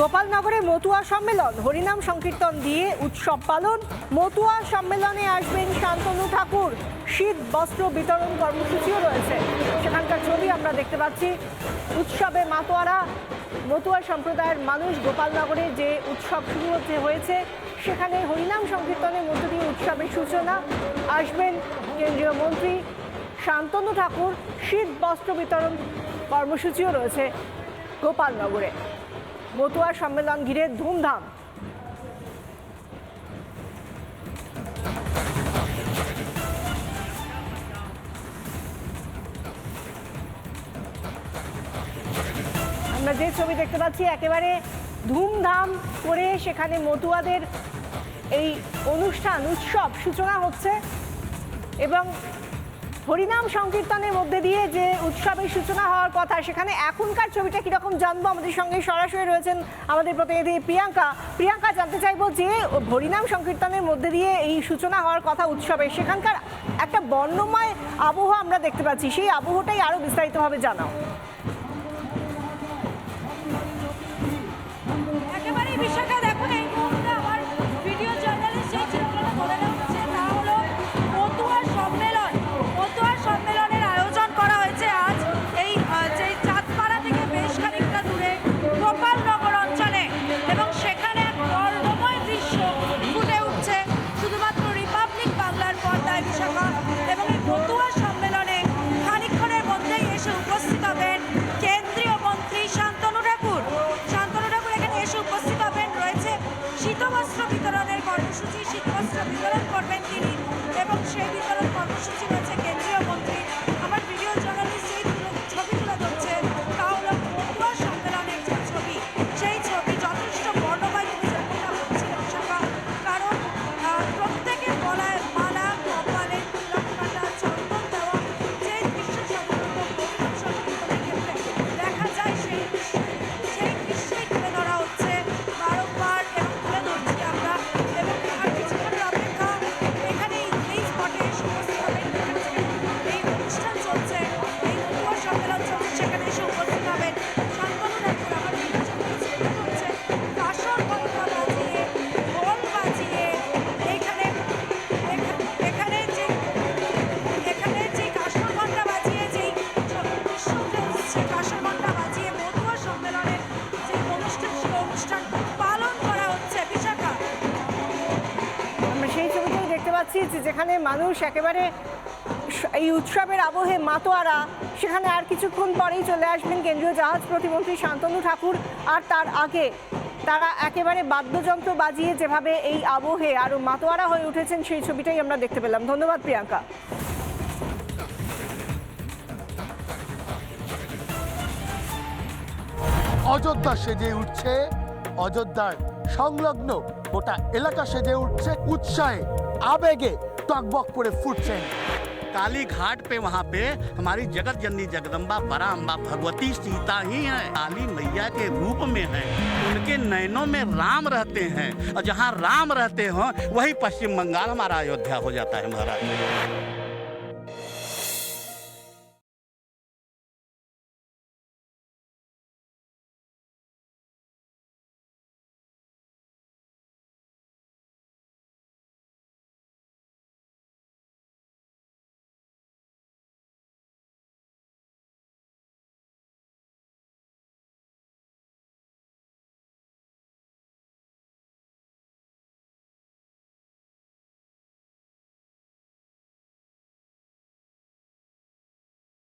গোপালনগরে মতুয়া সম্মেলন। হরিনাম সংকীর্তন দিয়ে উৎসব পালন। মতুয়া সম্মেলনে আসবেন শান্তনু ঠাকুর। শীত, বস্ত্র বিতরণ কর্মসূচিও রয়েছে। সেখানকার ছবি আমরা দেখতে পাচ্ছি। উৎসবে মাতোয়ারা। মতুয়া সম্প্রদায়ের মানুষ গোপালনগরে যে উৎসব শুরু হতে হয়েছে, সেখানে হরিনাম সংকীর্তনের মধ্য দিয়ে উৎসবের সূচনা। আসবেন কেন্দ্রীয় মন্ত্রী শান্তনু ঠাকুর। শীত, বস্ত্র বিতরণ কর্মসূচিও রয়েছে গোপালনগরে। মতুয়া সম্মেলন ঘিরে ধুমধাম। আমরা যে ছবি দেখতে পাচ্ছি, একেবারে ধুমধাম করে সেখানে মতুয়াদের এই অনুষ্ঠান, উৎসব সূচনা হচ্ছে এবং হরিনাম সংকীর্তনের মধ্যে দিয়ে যে উৎসবের সূচনা হওয়ার কথা, সেখানে এখনকার ছবিটা কীরকম জানব? আমাদের সঙ্গে সরাসরি রয়েছেন আমাদের প্রতিনিধি প্রিয়াঙ্কা। প্রিয়াঙ্কা, জানতে চাইব যে হরিনাম সংকীর্তনের মধ্যে দিয়ে এই সূচনা হওয়ার কথা উৎসবের, সেখানকার একটা বর্ণময় আবহাওয়া আমরা দেখতে পাচ্ছি। সেই আবহটাই আরও বিস্তারিতভাবে জানাও। শীতবস্ত্র বিতরণ করবেন তিনি এবং সেই বিতরণ পাচ্ছি যে যেখানে মানুষ একেবারে এই উৎসবের আবহে মাতোয়ারা, সেখানে আর কিছুক্ষণ পরেই চলে আসবেন কেন্দ্রীয় জাহাজ প্রতিমন্ত্রী শান্তনু ঠাকুর। আর তার আগে তারা একেবারে বাদ্যযন্ত্র বাজিয়ে যেভাবে এই আবহে আরও মাতোয়ারা হয়ে উঠেছেন, সেই ছবিটাই আমরা দেখতে পেলাম। ধন্যবাদ, প্রিয়াঙ্কা। অযোধ্যা সেজে উঠছে, অযোধ্যার সংলগ্ন গোটা এলাকা সেজে উঠছে উৎসাহে। आवेगे टकबक पूरे फुट से काली घाट पे वहाँ पे हमारी जगत जननी जगदम्बा परा अम्बा भगवती, सीता ही है। काली मैया के रूप में है। उनके नयनों में राम रहते हैं। और जहाँ राम रहते हो, वही पश्चिम बंगाल हमारा अयोध्या हो जाता है, महाराज।